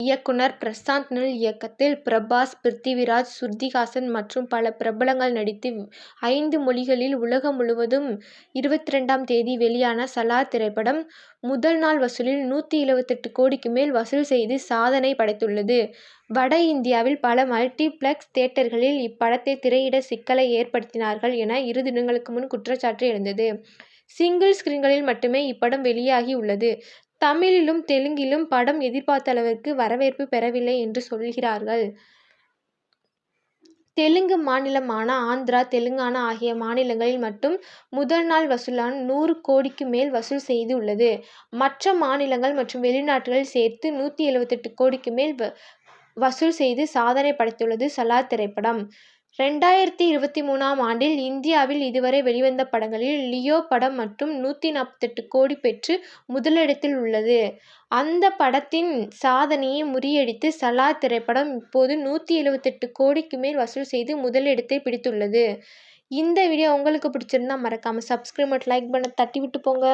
இயக்குனர் பிரசாந்த் நில் இயக்கத்தில் பிரபாஸ் பிருத்திவிராஜ் ஸ்ருதிஹாசன் மற்றும் பல பிரபலங்கள் நடித்து ஐந்து மொழிகளில் உலகம் முழுவதும் இருபத்திரண்டாம் தேதி வெளியான சலார் திரைப்படம் முதல் நாள் வசூலில் நூற்றி எழுபத்தெட்டு கோடிக்கு மேல் வசூல் செய்து சாதனை படைத்துள்ளது. வட இந்தியாவில் பல மல்டிபிளக்ஸ் தியேட்டர்களில் இப்படத்தை திரையிட சிக்கலை ஏற்படுத்தினார்கள் என இரு தினங்களுக்கு முன் குற்றச்சாட்டு எழுந்தது. சிங்கிள் ஸ்கிரீன்களில் மட்டுமே இப்படம் வெளியாகி உள்ளது. தமிழிலும் தெலுங்கிலும் படம் எதிர்பார்த்த அளவிற்கு வரவேற்பு பெறவில்லை என்று சொல்கிறார்கள். தெலுங்கு மாநிலமான ஆந்திரா தெலுங்கானா ஆகிய மாநிலங்களில் மட்டும் முதல் நாள் வசூலான நூறு கோடிக்கு மேல் வசூல் செய்து உள்ளது. மற்ற மாநிலங்கள் மற்றும் வெளிநாடுகள் சேர்த்து நூற்றி எழுபத்தெட்டு கோடிக்கு மேல் வசூல் செய்து சாதனை படைத்துள்ளது சலார் திரைப்படம். ரெண்டாயிரத்தி இருபத்தி மூணாம் ஆண்டில் இந்தியாவில் இதுவரை வெளிவந்த படங்களில் லியோ படம் மட்டும் நூற்றி நாற்பத்தெட்டு கோடி பெற்று முதலிடத்தில் உள்ளது. அந்த படத்தின் சாதனையை முறியடித்து சலார் திரைப்படம் இப்போது நூற்றி எழுபத்தெட்டு கோடிக்கு மேல் வசூல் செய்து முதலிடத்தை பிடித்துள்ளது. இந்த வீடியோ உங்களுக்கு பிடிச்சிருந்தா மறக்காமல் சப்ஸ்கிரைப் மற்றும் லைக் பண்ண தட்டி விட்டு போங்க.